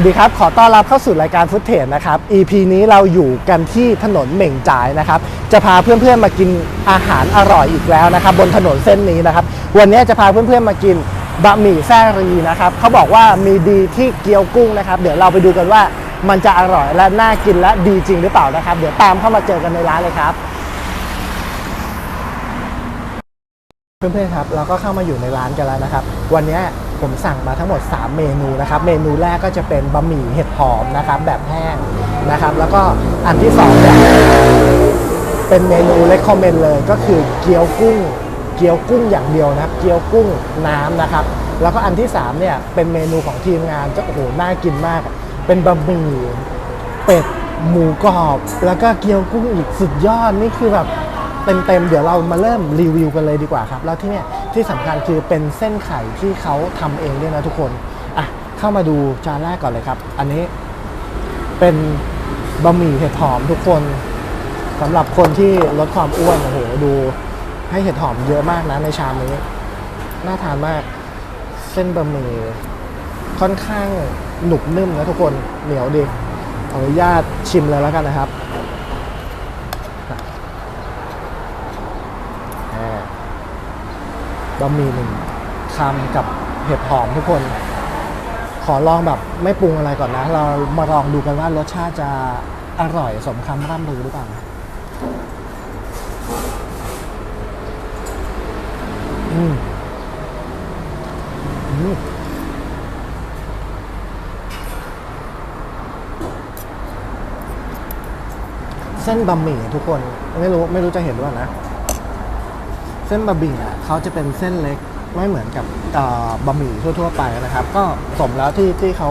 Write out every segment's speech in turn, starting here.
สวัสดีครับ ขอต้อนรับเข้าสู่รายการฟุตเทจนะครับ EP นี้เราอยู่กันที่ถนนเหม่งจ่ายนะครับ จะพาเพื่อนๆมากินอาหารอร่อยอีกแล้วนะครับ บนถนนเส้นนี้นะครับ วันนี้จะพาเพื่อนๆมากินบะหมี่แซ่รีนะครับเขาบอกว่ามีดีที่เกี๊ยวกุ้งนะครับ เดี๋ยวเราไปดูกันว่ามันจะอร่อยและน่ากินและดีจริงหรือเปล่านะครับ เดี๋ยวตามเข้ามาเจอกันในร้านเลยครับ เพื่อนๆครับ เราก็เข้ามาอยู่ในร้านกันแล้วนะครับ วันนี้ ผมสั่งมาทั้งหมด 3 เมนูนะครับเมนูแรกก็จะเป็นบะหมี่เห็ดหอมนะครับแบบแห้งนะครับ แล้วก็อันที่2เนี่ยเป็นเมนูเลคคอมเมนเลยก็คือเกี๊ยวกุ้ง เกี๊ยวกุ้งอย่างเดียวนะครับ เกี๊ยวกุ้งน้ำนะครับ แล้วก็อันที่3เนี่ยเป็นเมนูของทีมงานจะโอ้โหน่ากินมาก เป็นบะหมี่เป็ดหมูกรอบ แล้วก็เกี๊ยวกุ้งอีกสุดยอดนี่คือแบบ เต็มๆ เดี๋ยวเรามาเริ่มรีวิวกันเลยดีกว่าครับ แล้วที่เนี่ยที่สำคัญคือเป็นเส้นไข่ที่เขาทำเองด้วยนะทุกคนอะเข้ามาดูจานแรกก่อนเลยครับ อันนี้เป็นบะหมี่เห็ดหอมทุกคนสำหรับคนที่ลดความอ้วนโอ้โหดูให้เห็ดหอมเยอะมากนะในชามนี้ น่าทานมากเส้นบะหมี่ค่อนข้างหนุบนุ่มนะทุกคนเหนียวดีขออนุญาตชิมเลยแล้วกันนะครับ อ่า บะหมี่หนึ่งคำกับเห็ดหอมทุกคน ขอลองแบบไม่ปรุงอะไรก่อนนะ เรามาลองดูกันว่ารสชาติจะอร่อยสมคำร่ำลือหรือเปล่าอืมอืมเส้นบะหมี่ทุกคน ไม่รู้ไม่รู้จะเห็นหรือเปล่านะ เส้นบะหมี่อะเขาจะเป็นเส้นเล็กไม่เหมือนกับบะหมี่ทั่ว ๆ ไปนะครับ ก็สมแล้วที่ที่เขา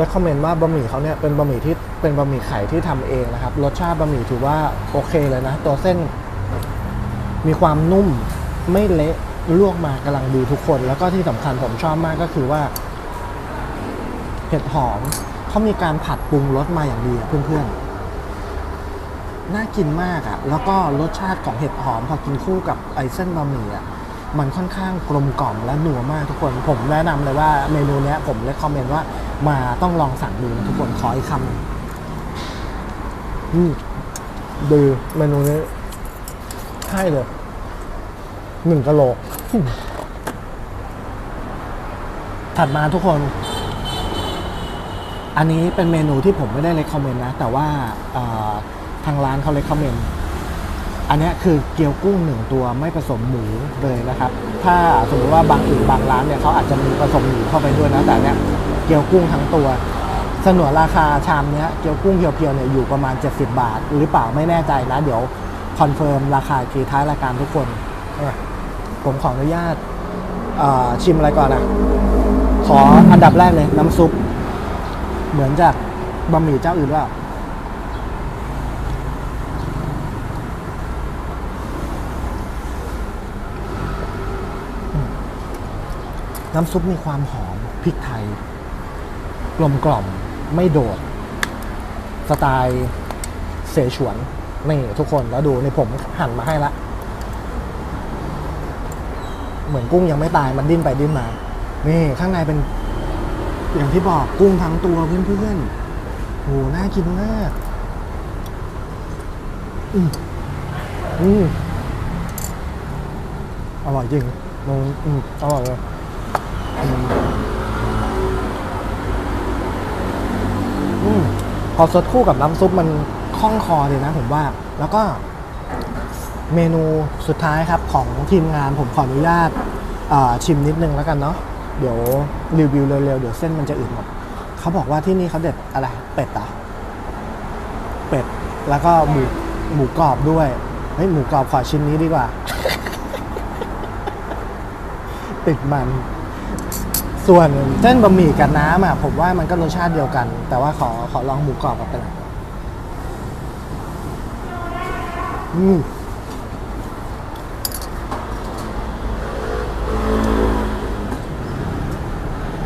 recommend ว่าบะหมี่เขาเนี่ยเป็นบะหมี่ที่เป็นบะหมี่ไข่ที่ทำเองนะครับ รสชาติบะหมี่ถือว่าโอเคเลยนะ ตัวเส้นมีความนุ่มไม่เละลวกมากำลังดีทุกคน แล้วก็ที่สำคัญผมชอบมากก็คือว่า เห็ดหอมเขามีการผัดปรุงรสมาอย่างดีเพื่อนๆ น่ากินมากอะ่ะ แล้วก็รสชาติของเห็ดหอมพอกินคู่กับไอเส้นบะหมี่อะ มันค่อนข้างกลมกล่อมและนัวมากทุกคน ผมแนะนำเลยว่าเมนูเนี้ยผมเลยคอมเมนต์ว่ามาต้องลองสั่งดูนะทุกคนขออีกคำนึ่งอืมดีเมนูนี้ให้เลยหนึ่งกะโหลก ถัดมาทุกคน อันนี้เป็นเมนูที่ผมไม่ได้เล c คอมเมนต์นะ แต่ว่า ทางร้านเขาเล c คอมเมนต์อันเนี้ยคือเกี๊ยวกุ้งหนึ่งตัวไม่ผสมหมูเลยนะครับ ถ้าสมมติว่าบางอื่นบางร้านเนี่ยเขาอาจจะมีผสมหมูเข้าไปด้วยนะแต่อันเนี้ยเกี๊ยวกุ้งทั้งตัวสนวนราคาชามเนี้ยเกี๊ยวกุ้งเพียวๆเนี่ยอยู่ประมาณ 70 บาท หรือเปล่าไม่แน่ใจนะ เดี๋ยวคอนเฟิร์มราคาอีกทีท้ายรายการทุกคนอะผมขออนุญาตเอ่อชิมอะไรก่อนนะขออันดับแรกเลยน้ำซุป เหมือนจากบะหมี่เจ้าอื่นว่า น้ำซุปมีความหอมพริกไทย กลมกล่อมไม่โดด สไตล์เสฉวน นี่ทุกคนแล้วดูในผมหั่นมาให้ละ เหมือนกุ้งยังไม่ตายมันดิ้นไปดิ้นมา นี่ข้างในเป็น อย่างที่บอกกุ้งทั้งตัวเพื่อนๆโหน่ากินมากอืมอืมอร่อยจริงมันอืมอร่อยเลย อมพอสดคู่กับน้ำซุปมันคล่องคอเลยนะผมว่า แล้วก็เมนูสุดท้ายครับของทีมงานผมขออนุญาตชิมนิดนึงแล้วกันเนาะเดี๋ยวรีวิวเร็วๆเดี๋ยวเส้นมันจะอืดหมดเขาบอกว่าที่นี่เขาเด็ดอะไร เป็ดเหรอเป็ดแล้วก็หมูหมูกรอบด้วยเฮ้ยหมูกรอบขอชิ้นนี้ดีกว่า ติดมัน ส่วนเส้นบะหมี่กับน้ำอะผมว่ามันก็รสชาติเดียวกัน แต่ว่าขอขอลองหมูกรอบกับเป็นอยอืม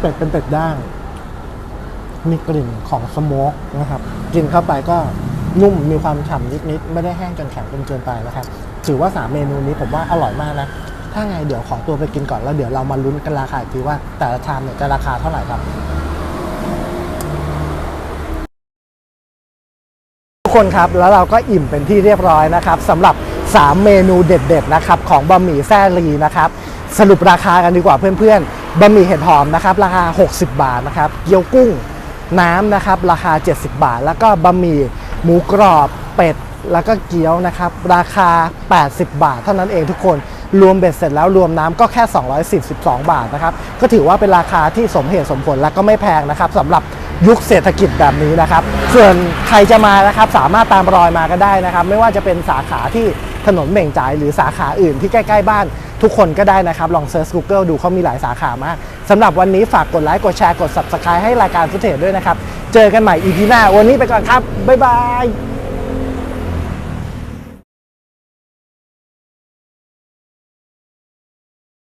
เป็ดเป็นเป็ดย่าง มีกลิ่นของสโมกนะครับ กินเข้าไปก็นุ่มมีความฉ่ำนิดๆ ไม่ได้แห้งจนแข็งจนเกินไปนะครับ ถือว่า 3 เมนูนี้ผมว่าอร่อยมากนะ ถ้าไงเดี๋ยวขอตัวไปกินก่อนแล้วเดี๋ยวเรามาลุ้นกันราคาอีกทีว่า แต่ละชามเนี่ยจะราคาเท่าไหร่ครับ ทุกคนครับแล้วเราก็อิ่มเป็นที่เรียบร้อยนะครับสำหรับ 3 เมนูเด็ดๆนะครับของบะหมี่แซ่ลีนะครับสรุปราคากันดีกว่าเพื่อนๆบะหมี่เห็ดหอมนะครับราคา 60 บาทนะครับเกี๊ยวกุ้งน้ำนะครับราคา 70 บาท แล้วก็บะหมี่หมูกรอบเป็ด แล้วก็เกี๊ยวนะครับ ราคา 80 บาท เท่านั้นเองทุกคนรวมเบ็ดเสร็จแล้วรวมน้ำก็แค่ 242 บาทนะครับ ก็ถือว่าเป็นราคาที่สมเหตุสมผลและก็ไม่แพงนะครับสำหรับยุคเศรษฐกิจแบบนี้นะครับ ส่วนใครจะมานะครับสามารถตามรอยมาก็ได้นะครับ ไม่ว่าจะเป็นสาขาที่ถนนเหม่งจ่ายหรือสาขาอื่นที่ใกล้ๆบ้านทุกคนก็ได้นะครับ ลองเซิร์ช Google ดูเขามีหลายสาขามากสำหรับวันนี้ฝากกดไลค์กดแชร์กด Subscribe ให้รายการฟุตเทจด้วยนะครับ เจอกันใหม่ EP หน้า วันนี้ไปก่อนครับ บ๊ายบาย